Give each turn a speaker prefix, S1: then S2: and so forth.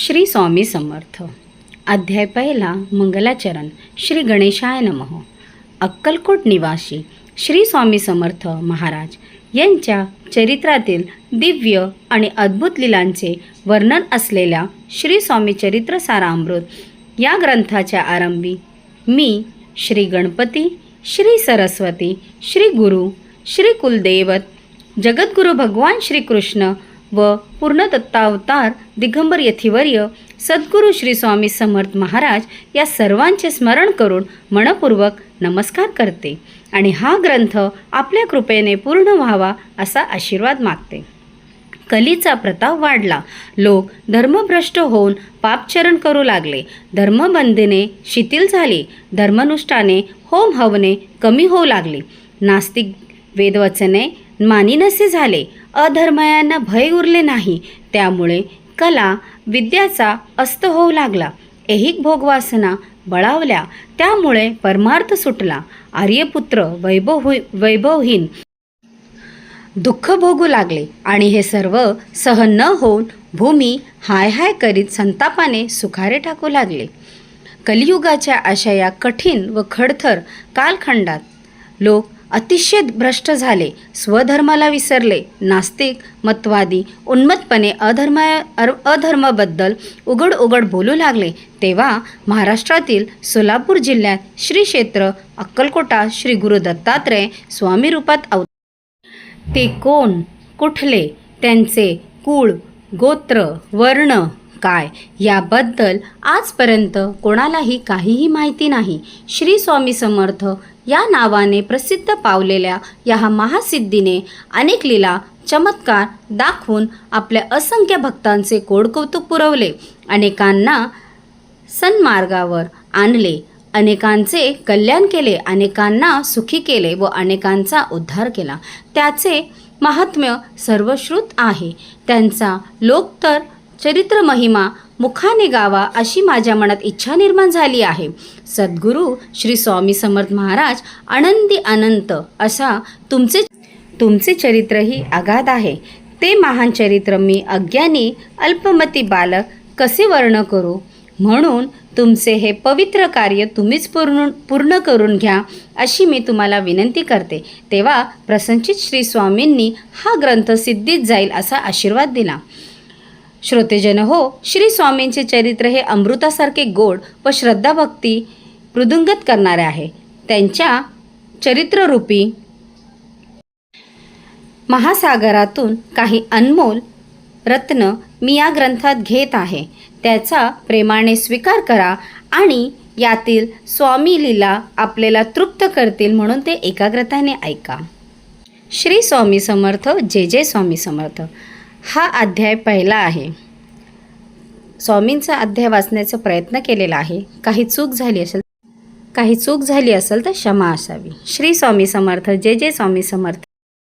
S1: श्री स्वामी समर्थ. अध्याय पहिला मंगलाचरण श्री गणेशाय नमः. अक्कलकोट निवासी श्री स्वामी समर्थ महाराज यांच्या चरित्रातील दिव्य आणि अद्भुत लीलांचे वर्णन असलेल्या श्री स्वामी चरित्र सारामृत या ग्रंथाच्या आरंभी मी श्री गणपती श्री सरस्वती श्री गुरु श्री कुलदैवत जगद्गुरु भगवान श्रीकृष्ण व पूर्णदत्तावतार दिगंबर यथिवर्य सद्गुरू श्री स्वामी समर्थ महाराज या सर्वांचे स्मरण करून मनपूर्वक नमस्कार करते आणि हा ग्रंथ आपल्या कृपेने पूर्ण व्हावा असा आशीर्वाद मागते. कलीचा प्रताप वाढला. लोक धर्मभ्रष्ट होऊन पापचरण करू लागले. धर्मबंधने शिथिल झाली. धर्मनुष्ठाने होम हवने कमी होऊ लागली. नास्तिक वेदवचने मानिनसे झाले. अधर्मयांना भय उरले नाही. त्यामुळे कला विद्याचा अस्त होऊ लागला. ऐहिक भोगवासना बळावल्या. त्यामुळे परमार्थ सुटला. आर्यपुत्र वैभव वैभवहीन. दुःख भोगू लागले. आणि हे सर्व सहन न होऊन भूमी हाय हाय करीत संतापाने सुखारे टाकू लागले. कलियुगाच्या अशा या कठीण व खडथर कालखंडात लोक अतिशय भ्रष्ट झाले. स्वधर्माला विसरले. नास्तिक मतवादी उन्मतपणे अधर्म अर- अधर्माबद्दल उघड उघड बोलू लागले. तेव्हा महाराष्ट्रातील सोलापूर जिल्ह्यात श्री क्षेत्र अक्कलकोटा श्री गुरु दत्तात्रय स्वामी रूपात अव ते कोण? कुठले? त्यांचे कुळ गोत्र वर्ण काय? याबद्दल आजपर्यंत कोणालाही काहीही माहिती नाही. श्री स्वामी समर्थ या नावाने प्रसिद्ध पावलेल्या या महासिद्धीने अनेक लीला चमत्कार दाखवून आपल्या असंख्य भक्तांचे कोडकौतुक पुरवले. अनेकांना सन्मार्गावर आणले अनेकांचे कल्याण केले अनेकांना सुखी केले व अनेकांचा उद्धार केला. त्याचे महात्म्य सर्वश्रुत आहे. त्यांचा लोक तर चरित्र महिमा मुखाने गावा अशी माझ्या मनात इच्छा निर्माण झाली आहे. सद्गुरू श्री स्वामी समर्थ महाराज आनंदी अनंत असा तुमचे तुमचे चरित्रही अगाध आहे. ते महान चरित्र मी अज्ञानी अल्पमती बालक कसे वर्ण करू? म्हणून तुमचे हे पवित्र कार्य तुम्हीच पूर्ण पूर्ण करून घ्या अशी मी तुम्हाला विनंती करते. तेव्हा प्रसंचित श्री स्वामींनी हा ग्रंथ सिद्धीत जाईल असा आशीर्वाद दिला. श्रोतेजन हो श्री स्वामींचे चरित्र हे अमृतासारखे गोड व श्रद्धाभक्ती मृदुंगत करणारे आहे. त्यांच्या चरित्ररूपी महासागरातून काही अनमोल रत्न मी या ग्रंथात घेत आहे. त्याचा प्रेमाने स्वीकार करा आणि यातील स्वामी लीला आपल्याला तृप्त करतील म्हणून ते एकाग्रताने ऐका. श्री स्वामी समर्थ जे जे स्वामी समर्थ. हा अध्याय पहिला आहे. स्वामींचा अध्याय वाचण्याचा प्रयत्न केलेला आहे. काही चूक झाली असेल काही चूक झाली असेल तर क्षमा असावी. श्री स्वामी समर्थ जे जे स्वामी समर्थ.